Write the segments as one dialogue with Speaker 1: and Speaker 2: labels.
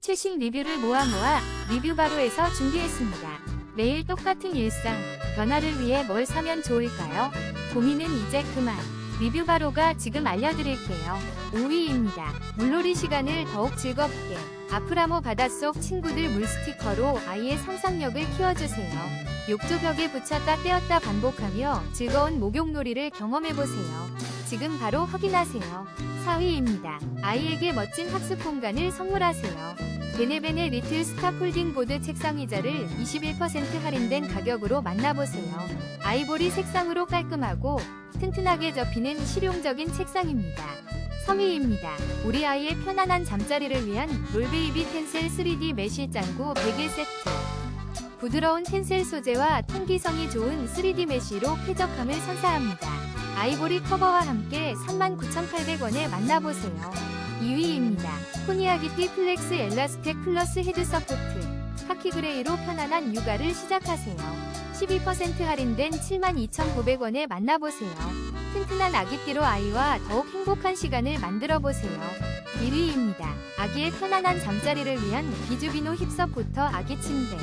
Speaker 1: 최신 리뷰를 모아 모아 리뷰 바로에서 준비했습니다. 매일 똑같은 일상, 변화를 위해 뭘 사면 좋을까요? 고민은 이제 그만. 리뷰 바로가 지금 알려드릴게요. 5위입니다. 물놀이 시간을 더욱 즐겁게. 아프라모 바닷속 친구들 물 스티커로 아이의 상상력을 키워주세요. 욕조 벽에 붙였다 떼었다 반복하며 즐거운 목욕놀이를 경험해보세요. 지금 바로 확인하세요. 4위입니다. 아이에게 멋진 학습 공간을 선물하세요. 베네베네 리틀 스타 폴딩 보드 책상 의자를 21% 할인된 가격으로 만나보세요. 아이보리 색상으로 깔끔하고 튼튼하게 접히는 실용적인 책상입니다. 3위입니다. 우리 아이의 편안한 잠자리를 위한 롤베이비 텐셀 3D 매실 짱구 베개 세트. 부드러운 텐셀 소재와 통기성이 좋은 3D 메쉬로 쾌적함을 선사합니다. 아이보리 커버와 함께 39,800원에 만나보세요. 2위입니다. 코니아기티 플렉스 엘라스텍 플러스 헤드 서포트. 카키 그레이로 편안한 육아를 시작하세요. 12% 할인된 72,900원에 만나보세요. 튼튼한 아기띠로 아이와 더욱 행복한 시간을 만들어보세요. 1위입니다. 아기의 편안한 잠자리를 위한 비주비노 힙서포터 아기 침대.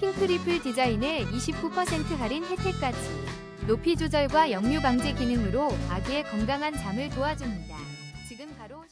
Speaker 1: 핑크리플 디자인의 29% 할인 혜택까지. 높이 조절과 역류 방지 기능으로 아기의 건강한 잠을 도와줍니다. 지금 바로